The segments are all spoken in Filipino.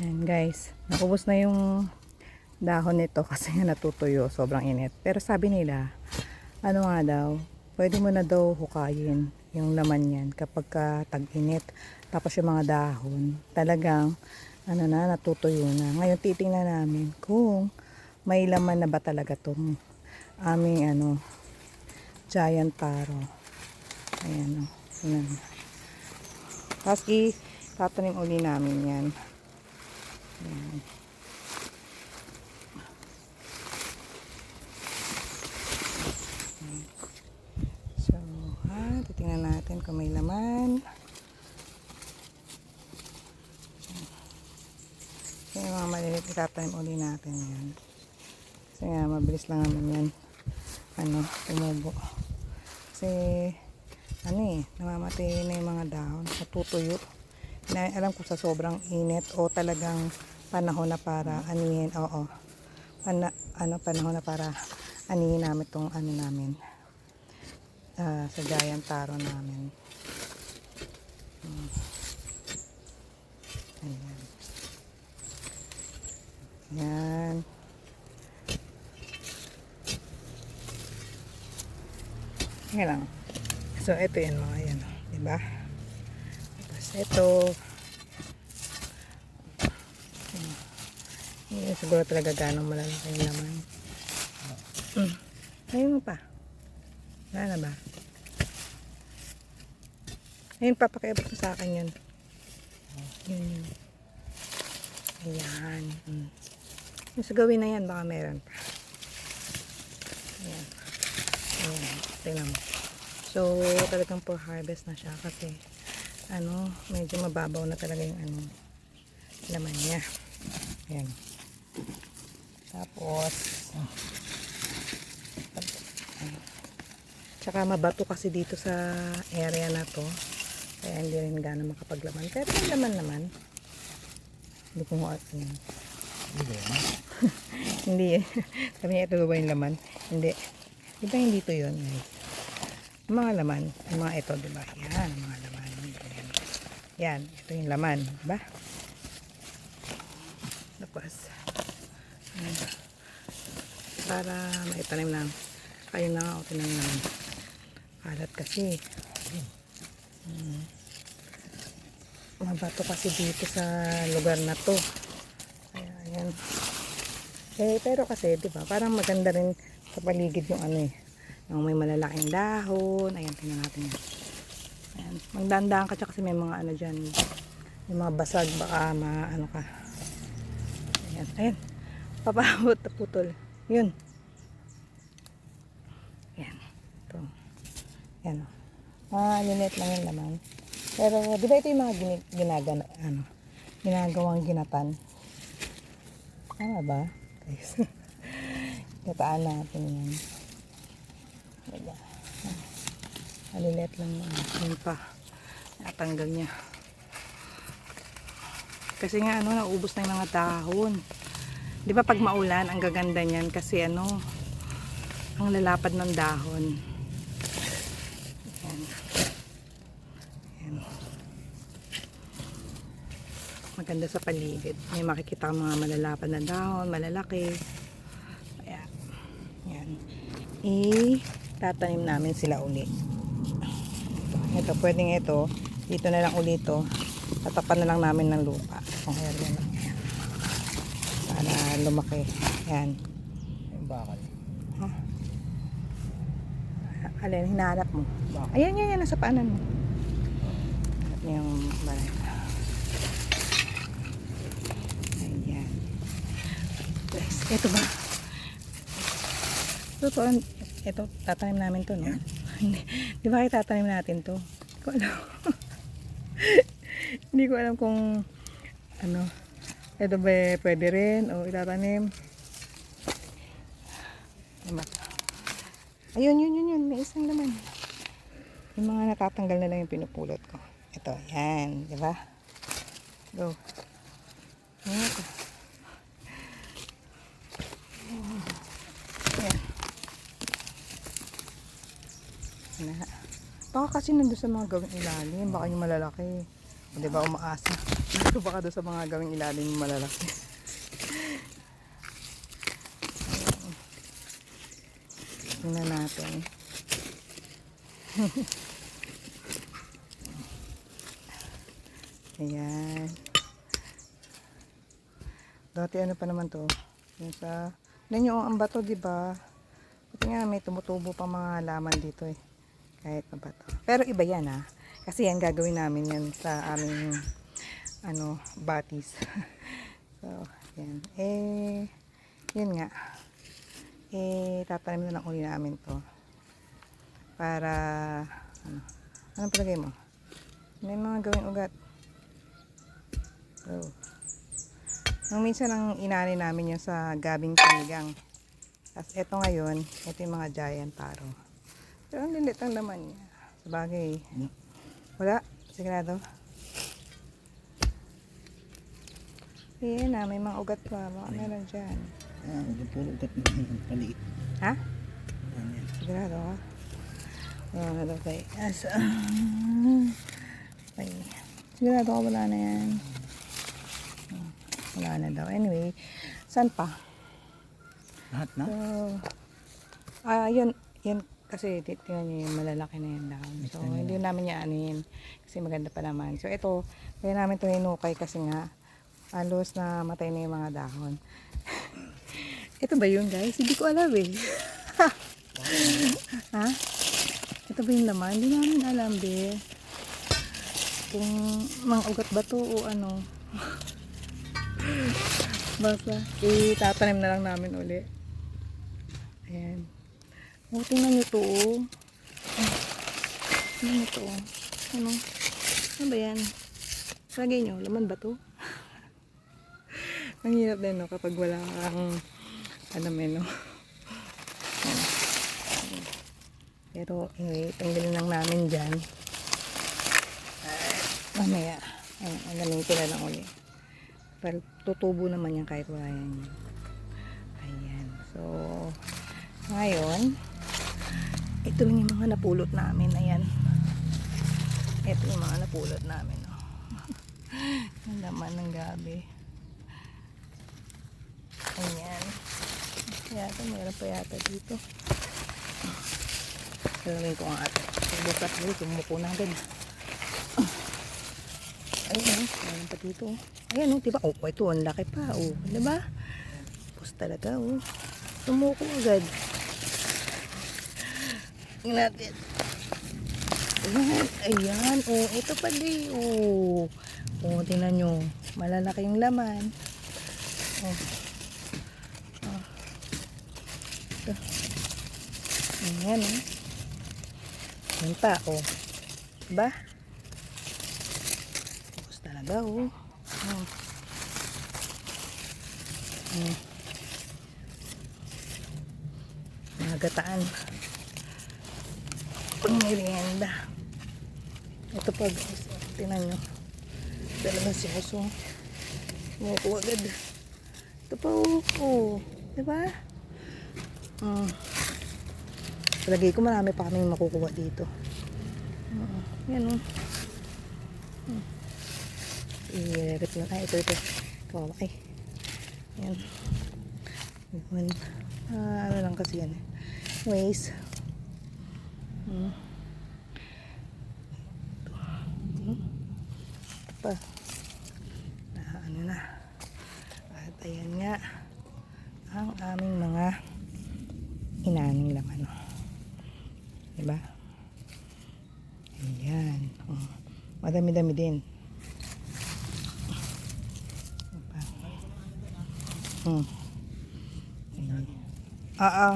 Ayan guys, nakubos na yung dahon nito kasi nga natutuyo, sobrang init. Pero sabi nila, ano nga daw, pwede mo na daw hukayin yung laman yan kapag ka tag-init. Tapos yung mga dahon, talagang ano na, natutuyo na. Ngayon titingnan namin kung may laman na ba talaga tong aming ano, giant taro. Ayan o. Ayan. Tapos i- tatanim uli namin yan. Ayan. So, ha, titingnan natin kung may laman. Yung mga maliliit, itatanim uli natin yan. Kasi nga, mabilis lang naman yan. Ano, tumubo. Kasi, ano eh, namamatay na yung mga dahon, natutuyo. Na, alam ko sa sobrang init o talagang panahon na para anihin, oo. Pana, ano, panahon na para anihin namin tong ano namin. ah, sa giant taro namin. Hmm. Ayan. Ayan. Ayan lang. So, ito yan mga yan. Diba? Tapos ito. Hindi siguro talaga ganong malalaki yung laman. Mm. Ayun pa. Wala na ba? Ayun, papakiabot mo sa akin yun. Yun yun. Ayan. Mm. Sa gawin na yan, baka meron pa. Ayan. Ayan. Tingnan mo. So, talagang for harvest na siya kasi ano, medyo mababaw na talaga yung ano, laman niya. Ayan. Tapos, tsaka mabato kasi dito sa area na to. Kaya hindi rin gano'n makapaglaman. Pero may laman naman. Hindi ko nga yun. hindi eh. Sabi niya, ito ba yung laman? Hindi. Di ba hindi to yun? guys? Mga laman, yung mga ito, di ba? Yan, mga. Yan, ito yung laman, ba? Tapos, yan. para maitanim lang. Kayo na nga, o tinang naman. Kalat kasi. Hmm. Mabato kasi dito sa lugar na to. Kaya, yan. Eh, pero kasi, di ba, parang maganda rin sa paligid yung ano eh. Yung may malalaking dahon. Ayan, tingnan natin yan. Magdandaan ka tsaka kasi may mga ano dyan. May mga basag, baka ma, ano ka. Ayan, ayan. Papabot na putol. Yun. Ayan. Ito. Ayan. Ah, linet lang yung laman. Pero, di ba ito yung mga gini, ginagana, ano, ginagawang ginatan? Tama ba? Guys. Gataan natin yan. Diba? Malilit lang yun. Yun pa. Natanggal niya. Kasi nga ano, naubos na yung mga dahon. Di ba pag maulan, ang gaganda niyan kasi ano, ang lalapad ng dahon. Ayan. Ayan. Maganda sa paligid. May makikita kang mga malalapad na dahon, malalaki. Ayan. Ayan. I-tatanim namin sila uli. Ito, pwedeng ito. Dito na lang uli ito. Tatapan na lang namin ng lupa. Kung area lang yan. Para lumaki. Ayan. Yung bakal. Alin, hinahanap mo. Ayan, yan, yan, nasa paanan mo. Yung balay. Ayan. Guys, ito ba? Ito, to, ito, tatanim namin to, no? Hindi. Di ba kayo tatanim natin to? Hindi ko alam. Hindi ko alam kung ano, ito ba pwede rin o itatanim. Diba? Ayun, yun, yun, yun. May isang laman. Yung mga natatanggal na lang yung pinupulot ko. Ito, yan. Di ba? Go. Ayan ito. Na. Baka kasi nandun sa mga gawing ilalim. Baka yung malalaki. Di ba umaasa. Dito baka doon sa mga gawing ilalim malalaki. Tingnan natin. Ayan. Dati ano pa naman to? Yung sa... Tignan nyo ang bato, di ba? Buti nga may tumutubo pa mga halaman dito eh. Kahit na. Pero iba yan ah. Kasi yan gagawin namin yan sa aming ano, batis. so, yan. Eh, yun nga. Eh, tatanim na lang uli namin to. Para, ano, anong palagay mo? May mga gawing ugat. So, nung minsan ang inani namin yung sa gabing panigang. Tapos eto ngayon, ito yung mga giant taro. Pero ang lilit ang laman niya. Sabagay. Wala? Sigurado? Yan na, may mga ugat pa. Baka meron dyan. Ah, puro ugat na yan. Paliit. Ha? Sigurado ka? Oo, ano kay Asa. Okay. Sigurado ka wala na yan. Wala na daw. Anyway, saan pa? Lahat na? So, ah, yun, yun, kasi ti- tingnan nyo yung malalaki na yan daw. So, hindi namin niya yun. Kasi maganda pa naman. So, ito, kaya namin ito hinukay kasi nga, halos na matay na yung mga dahon. ito ba yun guys? Hindi ko alam eh. ha? Ito ba yung laman? Hindi namin alam be. Kung mga ugat ba to o ano. Basta, itatanim na lang namin uli. Ayan. O, tingnan nyo to, oh. Tingnan nyo to, oh. Ano? Ano ba yan? Lagay nyo, laman ba to? Ang hirap din, no, kapag wala kang, alam eh, no? Pero, anyway, tanggalin lang namin dyan. Mamaya, ayan, ang gamitin na lang ulit. Pero tutubo naman yan kahit wala yan. Ayan. So, ngayon, ito yung mga napulot namin. Ayan. Ito yung mga napulot namin. Oh. Ang laman ng gabi. Ayan. Ito, meron pa yata dito. Gagawin ko ang ate. Pagbukas dito, tumuko na agad. Ayun, oh. Meron pa dito. oh. Ayan, oh, diba? Oh, ito, ang laki pa. Oh, diba? Tapos talaga, oh. Tumuko agad. Tingnan natin. Ayan, ayan. Oh, ito pa di. Oh. Oh, tingnan nyo. Malalaking laman. Oh. Oh. Ito. Ayan, oh. Ayan pa, oh. Diba? Tapos talaga, oh. Oh. Oh. Mga gataan. Pang merienda. Ito pa guys. Tingnan nyo. Dalawa si Aso. Mumukuha agad. Ito pa oh. oh. Diba? Mm. Palagay ko marami pa kaming makukuha dito. Uh, yan oh. Hmm. I-rip na. Ay, ito, ito. Kawawa. Ay. Yan. Yun. Ah, ano lang kasi yan. Anyways. Hmm. Ito. Pa. Ah, ano na. At ayan nga. Ang aming mga inaning laman. Diba? Ayan. Oh. Madami-dami din. Diba? Hmm. Ayan. Oo.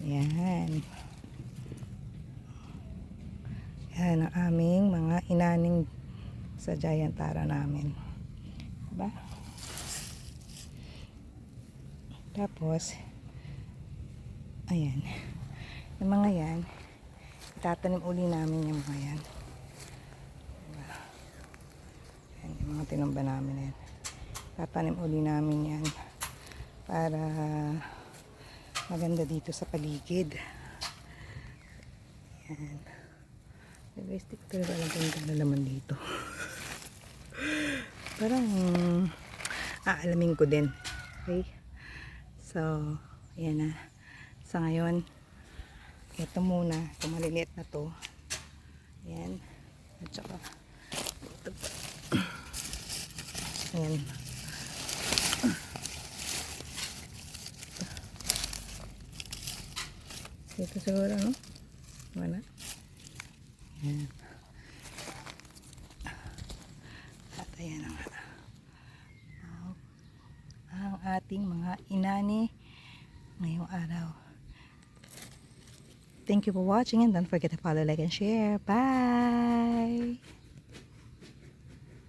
Yan. Yan ang aming mga inaning sa giant tara namin. Diba? Tapos, ayan. Yung mga yan, itatanim uli namin yung mga yan. Diba? Yan, yung mga tinumba namin na yan. Tatanim uli namin yan para maganda dito sa paligid. Yan. Guys, di ko talaga alam kung ano naman dito. parang aalamin ko din. Okay? So, ayan na. Sa ngayon, ito muna. Ito maliliit na to. Ayan. At saka, ito. Ayan. Dito siguro, no? Wala. Ayan. At ayan ang ang ating mga inani ngayong araw. Thank you for watching and don't forget to follow, like, and share. Bye!